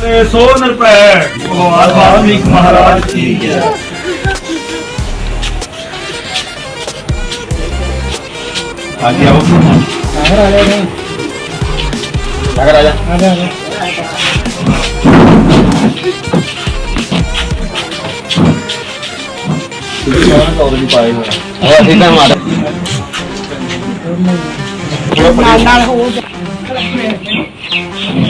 ਤੇ ਸੋ ਨਿਰਭੈ ਭਗਵਾਨ ਵਾਲਮੀਕ ਮਹਾਰਾਜ ਕੀ ਜੈ ਹਾਂਜੀ ਆਓ ਅਗਰ ਆ ਜਾ ਹੋਰ ਠੀਕ ਹੈ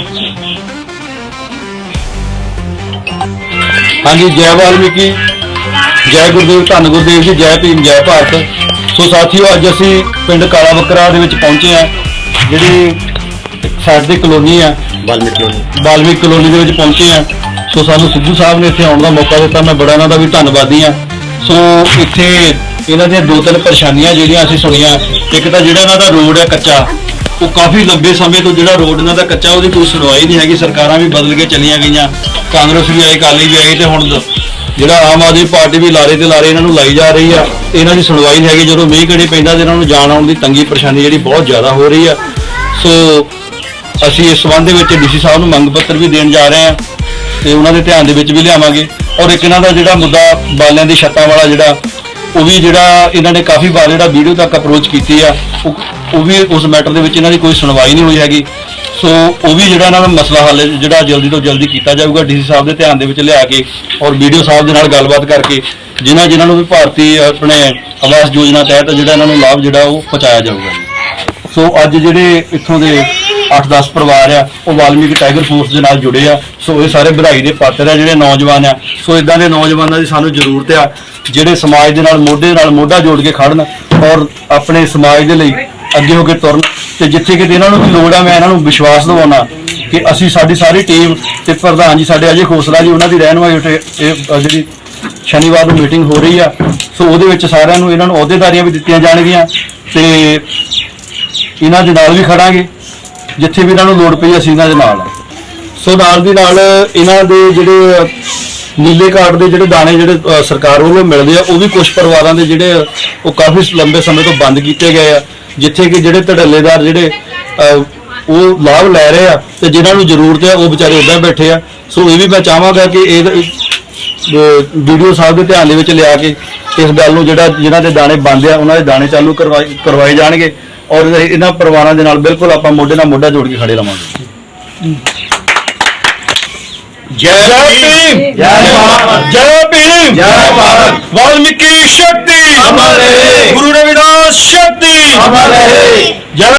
ਹਾਂਜੀ ਜੈ ਵਾਲਮੀਕੀ ਜੈ ਗੁਰਦੇਵ ਧੰਨ ਗੁਰਦੇਵ ਜੀ ਜੈ ਭੀਮ ਜੈ ਭਾਰਤ। ਸੋ ਸਾਥੀਓ ਅੱਜ ਅਸੀਂ ਪਿੰਡ ਕਾਲਾ ਬੱਕਰਾ ਦੇ ਵਿੱਚ ਪਹੁੰਚੇ ਆ ਜਿਹੜੀ ਸਾਈਡ ਦੀ ਕਲੋਨੀ ਆ। ਵਾਲਮੀਕੀ ਬਾਲਮੀਕ ਕਲੋਨੀ ਦੇ ਵਿੱਚ ਪਹੁੰਚੇ ਆ ਸੋ ਸਾਨੂੰ ਸਿੱਧੂ ਸਾਹਿਬ ਨੇ ਇੱਥੇ ਆਉਣ ਦਾ ਮੌਕਾ ਦਿੱਤਾ। ਮੈਂ ਬੜਾ ਇਹਨਾਂ ਦਾ ਵੀ ਧੰਨਵਾਦੀ ਆ ਸੋ ਇੱਥੇ ਇਹਨਾਂ ਦੀਆਂ ਦੋ ਤਿੰਨ ਪਰੇਸ਼ਾਨੀਆਂ ਜਿਹੜੀਆਂ ਅਸੀਂ ਸੁਣੀਆਂ। ਇੱਕ ਤਾਂ ਜਿਹੜਾ ਇਹਨਾਂ ਦਾ ਰੋਡ ਹੈ ਕੱਚਾ ਉਹ ਕਾਫੀ ਲੰਬੇ ਸਮੇਂ ਤੋਂ ਜਿਹੜਾ ਰੋਡ ਇਹਨਾਂ ਦਾ ਕੱਚਾ, ਉਹਦੀ ਕੋਈ ਸੁਣਵਾਈ ਨਹੀਂ ਹੈਗੀ, ਸਰਕਾਰਾਂ ਵੀ ਬਦਲ ਕੇ ਚਲੀਆਂ ਗਈਆਂ, ਕਾਂਗਰਸ ਵੀ ਆਈ ਅਕਾਲੀ ਵੀ ਆਈ ਤੇ ਹੁਣ ਜਿਹੜਾ ਆਮ ਆਦਮੀ ਪਾਰਟੀ ਵੀ ਲਾਰੇ ਤੇ ਲਾਰੇ ਇਹਨਾਂ ਨੂੰ ਲਾਈ ਜਾ ਰਹੀ ਆ, ਇਹਨਾਂ ਦੀ ਸੁਣਵਾਈ ਨਹੀਂ ਹੈਗੀ, ਜਦੋਂ ਮੀਂਹ ਘੜੇ ਪੈਂਦਾ ਤੇ ਇਹਨਾਂ ਨੂੰ ਜਾਣ ਆਉਣ ਦੀ ਤੰਗੀ ਪਰੇਸ਼ਾਨੀ ਜਿਹੜੀ ਬਹੁਤ ਜ਼ਿਆਦਾ ਹੋ ਰਹੀ ਆ। ਸੋ ਅਸੀਂ ਇਸ ਸੰਬੰਧ ਦੇ ਵਿੱਚ ਡੀਸੀ ਸਾਹਿਬ ਨੂੰ ਮੰਗ ਪੱਤਰ ਵੀ ਦੇਣ ਜਾ ਰਹੇ ਹਾਂ ਤੇ ਉਹਨਾਂ ਦੇ ਧਿਆਨ ਦੇ ਵਿੱਚ ਵੀ ਲਿਆਵਾਂਗੇ। ਔਰ ਇੱਕ ਇਹਨਾਂ ਦਾ ਜਿਹੜਾ ਮੁੱਦਾ ਬਾਲਿਆਂ ਦੀ ਛੱਤਾਂ ਵਾਲਾ ਜਿਹੜਾ ਉਹ ਵੀ ਜਿਹੜਾ ਇਹਨਾਂ ਨੇ ਕਾਫੀ ਵਾਰ ਜਿਹੜਾ ਵੀਡੀਓ ਤੱਕ ਅਪਰੋਚ ਕੀਤੀ ਆ, ਉਹ ਉਹ ਵੀ ਉਸ ਮੈਟਰ ਦੇ ਵਿੱਚ ਇਹਨਾਂ ਦੀ ਕੋਈ ਸੁਣਵਾਈ ਨਹੀਂ ਹੋਈ ਹੈਗੀ। ਸੋ ਉਹ ਵੀ ਜਿਹੜਾ ਇਹਨਾਂ ਦਾ ਮਸਲਾ ਹੱਲ ਜਿਹੜਾ ਜਲਦੀ ਤੋਂ ਜਲਦੀ ਕੀਤਾ ਜਾਊਗਾ, ਡੀਸੀ ਸਾਹਿਬ ਦੇ ਧਿਆਨ ਦੇ ਵਿੱਚ ਲਿਆ ਕੇ ਔਰ ਵੀਡੀਓ ਸਾਹਿਬ ਦੇ ਨਾਲ ਗੱਲਬਾਤ ਕਰਕੇ ਜਿਨ੍ਹਾਂ ਜਿਨ੍ਹਾਂ ਨੂੰ ਵੀ ਭਾਰਤੀ ਆਪਣੇ ਆਵਾਸ ਯੋਜਨਾ ਤਹਿਤ ਜਿਹੜਾ ਇਹਨਾਂ ਨੂੰ ਲਾਭ ਜਿਹੜਾ ਉਹ ਪਹੁੰਚਾਇਆ ਜਾਊਗਾ। ਜੀ ਸੋ ਅੱਜ ਜਿਹੜੇ ਇੱਥੋਂ ਦੇ 8-10 ਪਰਿਵਾਰ ਆ ਉਹ ਵਾਲਮੀਕ ਟਾਈਗਰ ਫੋਰਸ ਦੇ ਨਾਲ ਜੁੜੇ ਆ। ਸੋ ਇਹ ਸਾਰੇ ਵਧਾਈ ਦੇ ਪਾਤਰ ਆ ਜਿਹੜੇ ਨੌਜਵਾਨ ਆ। ਸੋ ਇਦਾਂ ਦੇ ਨੌਜਵਾਨਾਂ ਦੀ ਸਾਨੂੰ ਜ਼ਰੂਰਤ ਆ ਜਿਹੜੇ ਸਮਾਜ ਦੇ ਨਾਲ ਮੋਢੇ ਨਾਲ ਮੋਢਾ ਜੋੜ ਕੇ ਖੜਨ ਔਰ ਆਪਣੇ ਸਮਾਜ ਦੇ ਲਈ ਅੱਗੇ ਹੋ ਕੇ ਤੁਰਨ। ਤੇ ਜਿੱਥੇ ਕਿਤੇ ਇਹਨਾਂ ਨੂੰ ਵੀ ਲੋੜ ਆ ਮੈਂ ਇਹਨਾਂ ਨੂੰ ਵਿਸ਼ਵਾਸ ਦਿਵਾਉਣਾ ਕਿ ਅਸੀਂ ਸਾਡੀ ਸਾਰੀ ਟੀਮ ਤੇ ਪ੍ਰਧਾਨ ਜੀ ਸਾਡੇ ਅਜੇ ਖੋਸਲਾ ਜੀ ਉਹਨਾਂ ਦੀ ਰਹਿਨਮਾਈ ਹੇਠ ਇਹ ਅ, ਜਿਹੜੀ ਸ਼ਨੀਵਾਰ ਨੂੰ ਮੀਟਿੰਗ ਹੋ ਰਹੀ ਆ। ਸੋ ਉਹਦੇ ਵਿੱਚ ਸਾਰਿਆਂ ਨੂੰ ਇਹਨਾਂ ਨੂੰ ਅਹੁਦੇਦਾਰੀਆਂ ਵੀ ਦਿੱਤੀਆਂ ਜਾਣਗੀਆਂ ਤੇ ਇਹਨਾਂ ਦੇ ਨਾਲ ਵੀ ਖੜਾਂਗੇ। ਜਿੱਥੇ ਵੀ ਇਹਨਾਂ ਨੂੰ ਲੋੜ ਪਈ ਅਸੀਂ ਇਹਨਾਂ ਦੇ ਨਾਲ ਆ। ਸੋ ਨਾਲ ਦੀ ਨਾਲ ਇਹਨਾਂ ਦੇ ਜਿਹੜੇ ਨੀਲੇ ਕਾਰਡ ਦੇ ਜਿਹੜੇ ਦਾਣੇ ਜਿਹੜੇ ਅ, ਸਰਕਾਰ ਵੱਲੋਂ ਮਿਲਦੇ ਆ ਉਹ ਵੀ ਕੁਝ ਪਰਿਵਾਰਾਂ ਦੇ ਜਿਹੜੇ ਆ, ਉਹ ਕਾਫੀ ਲੰਬੇ ਸਮੇਂ ਤੋਂ ਬੰਦ ਕੀਤੇ ਗਏ ਆ ਜਿੱਥੇ ਕਿ ਜਿਹੜੇ ਧੜੱਲੇਦਾਰ ਜਿਹੜੇ ਅ, ਉਹ ਲਾਭ ਲੈ ਰਹੇ ਆ ਤੇ ਜਿਨ੍ਹਾਂ ਨੂੰ ਜ਼ਰੂਰਤ ਆ ਉਹ ਵਿਚਾਰੇ ਉੱਦਾਂ ਬੈਠੇ ਆ ਸੋ ਇਹ ਵੀ ਮੈਂ ਚਾਹਾਂਗਾ ਕਿ ਇਹ ਵੀਡੀਓ ਸਾਹਿਬ ਦੇ ਧਿਆਨ ਦੇ ਵਿੱਚ ਲਿਆ ਕੇ ਇਸ ਗੱਲ ਨੂੰ ਜਿਹੜਾ ਜਿਨ੍ਹਾਂ ਦੇ ਦਾਣੇ ਬੰਦ ਆ ਉਹਨਾਂ ਦੇ ਦਾਣੇ ਚਾਲੂ ਕਰਵਾਏ ਕਰਵਾਏ ਜਾਣਗੇ ਔਰ ਇਹਨਾਂ ਪਰਿਵਾਰਾਂ ਦੇ ਨਾਲ ਬਿਲਕੁਲ ਆਪਾਂ ਮੋਢੇ ਨਾਲ ਮੋਢਾ ਜੋੜ ਕੇ ਖੜੇ ਰਵਾਂਗੇ। ਜੈ ਭੀਮ। ਜੈ ਭਾਰਤ। ਜੈ ਭੀਮ। ਜੈ ਭਾਰਤ। ਵਾਲਮੀਕੀ ਸ਼ਕਤੀ। ਅਮਰ ਰਹੇ। ਗੁਰੂ ਰਵਿਦਾਸ ਸ਼ਕਤੀ। ਅਮਰ ਰਹੇ। ਜੈ